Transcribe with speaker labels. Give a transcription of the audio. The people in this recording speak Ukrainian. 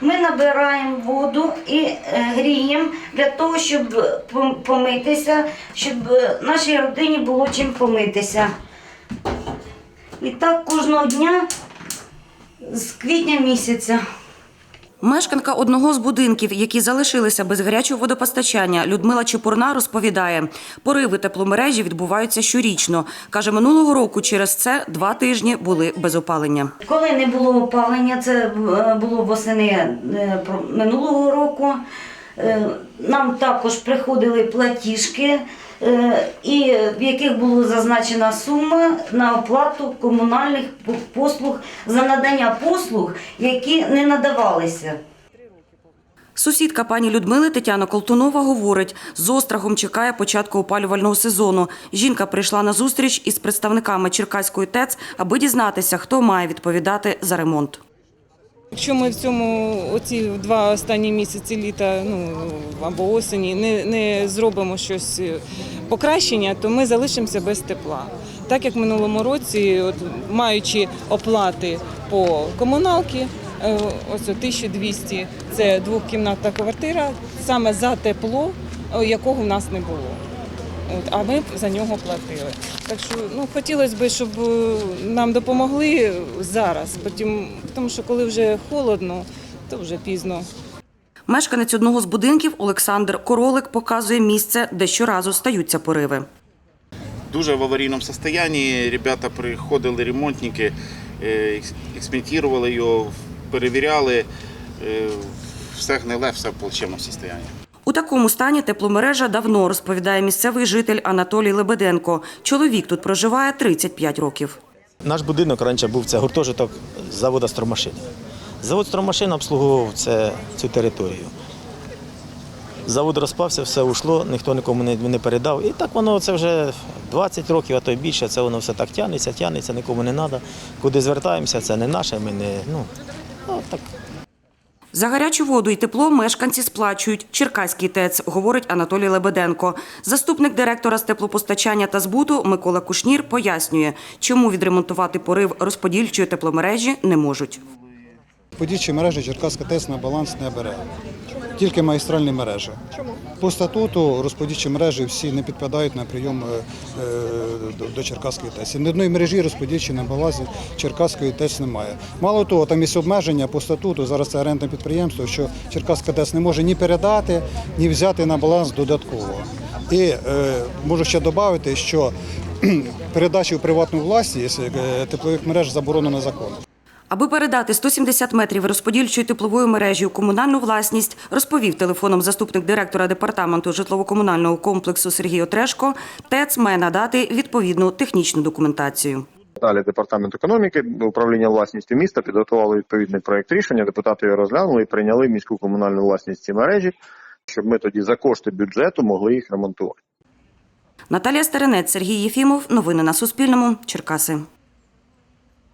Speaker 1: Ми набираємо воду і е, гріємо для того, щоб помитися, щоб е, нашій родині було чим помитися. І так кожного дня з квітня місяця.
Speaker 2: Мешканка одного з будинків, які залишилися без гарячого водопостачання, Людмила Чепурна розповідає, пориви тепломережі відбуваються щорічно. Каже, минулого року через це два тижні були без опалення.
Speaker 1: Коли не було опалення, це е, було восени е, минулого року. Е, Нам також приходили платіжки, е, і в яких була зазначена сума на оплату комунальних по- послуг за надання послуг, які не надавалися.
Speaker 2: Сусідка пані Людмили Тетяна Колтунова говорить, з острахом чекає початку опалювального сезону. Жінка прийшла на зустріч із представниками Черкаської ТЕЦ, аби дізнатися, хто має відповідати за ремонт.
Speaker 3: Якщо ми в цьому оці два останні місяці літа, ну або осені, не, не зробимо щось е, покращення, то ми залишимося без тепла. Так як в минулому році, от, маючи оплати по комуналці, е, ось 1200 – це двокімнатна квартира, саме за тепло, е, якого в нас не було. От, а ми за нього платили. Так що ну, хотілося б, щоб е, нам допомогли зараз, потім, тому що коли вже холодно, то вже пізно.
Speaker 2: Мешканець одного з будинків Олександр Королик показує місце, де щоразу стаються пориви.
Speaker 4: дуже в аварійному стані. Ребята приходили, ремонтники, е, експериментували його, перевіряли. е, Все гниле, все в плачевному стані.
Speaker 2: Такому стані тепломережа давно розповідає місцевий житель Анатолій Лебеденко. Чоловік тут проживає 35 років.
Speaker 5: Наш будинок раніше був це гуртожиток заводу «Стромашин». Завод «Стромашин» обслуговував це, цю територію. Завод розпався, все ушло, ніхто нікому не, не передав. І так воно це вже 20 років, а то й більше. Це воно все так тягнеться, тягнеться, нікому не треба. Куди звертаємося, це не наше, ми не. Ну, ну так.
Speaker 2: За гарячу воду і тепло мешканці сплачують. Черкаський ТЕЦ, говорить Анатолій Лебеденко. Заступник директора з теплопостачання та збуту Микола Кушнір пояснює, чому відремонтувати порив розподільчої тепломережі не можуть.
Speaker 6: Подільчі мережі Черкаська ТЕС на баланс не бере. Тільки магістральні мережі. Чому? По статуту розподільчі мережі всі не підпадають на прийом е, е, до- Черкаської ТЕС. Ні одної мережі розподільчі на балансі Черкаської ТЕС немає. Мало того, там є обмеження по статуту, зараз це орендне підприємство, що Черкаська ТЕС не може ні передати, ні взяти на баланс додатково. І е, можу ще додати, що кхм, передача у приватну власність е, теплових мереж заборонена законом.
Speaker 2: Аби передати 170 метрів розподільчої теплової мережі у комунальну власність, розповів телефоном заступник директора департаменту житлово-комунального комплексу Сергій Отрешко, ТЕЦ має надати відповідну технічну документацію.
Speaker 7: Далі департамент економіки, управління власністю міста підготували відповідний проект рішення. Депутати його розглянули і прийняли міську комунальну власність ці мережі, щоб ми тоді за кошти бюджету могли їх ремонтувати.
Speaker 2: Наталія Старинець, Сергій Єфімов. Новини на Суспільному. Черкаси.